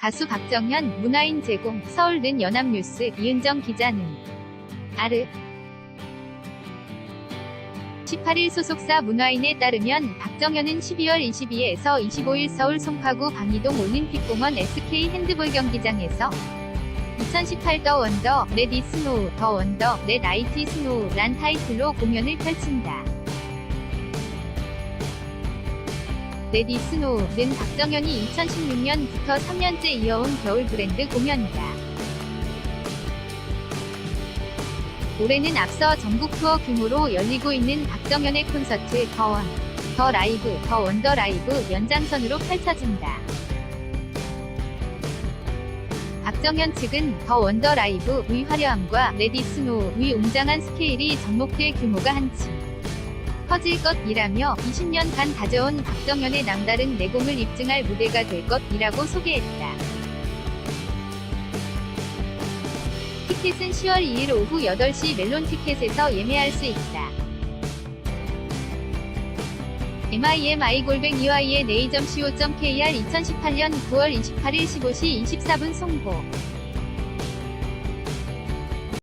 가수 박정현, 문화인 제공, 서울는 연합뉴스, 이은정 기자는 아르 18일 소속사 문화인에 따르면 박정현은 12월 22에서 25일 서울 송파구 방이동 올림픽공원 SK 핸드볼 경기장에서 2018 더 원더, 렛 이스노우, 더 원더, 렛 아이티 스노우란 타이틀로 공연을 펼친다. 렛 이스노우는 박정현이 2016년부터 3년째 이어온 겨울 브랜드 공연이다. 올해는 앞서 전국 투어 규모로 열리고 있는 박정현의 콘서트 더 원, 더 라이브, 더 원더 라이브 연장선으로 펼쳐진다. 박정현 측은 더 원더 라이브 의 화려함과 레디 스노우 의 웅장한 스케일이 접목될 규모가 한층 커질 것이라며 20년간 다져온 박정현의 남다른 내공을 입증할 무대가 될 것이라고 소개했다. 티켓은 10월 2일 오후 8시 멜론 티켓에서 예매할 수 있다. MIMI 골뱅 EY의 네이점 co.kr 2018년 9월 28일 15시 24분 송보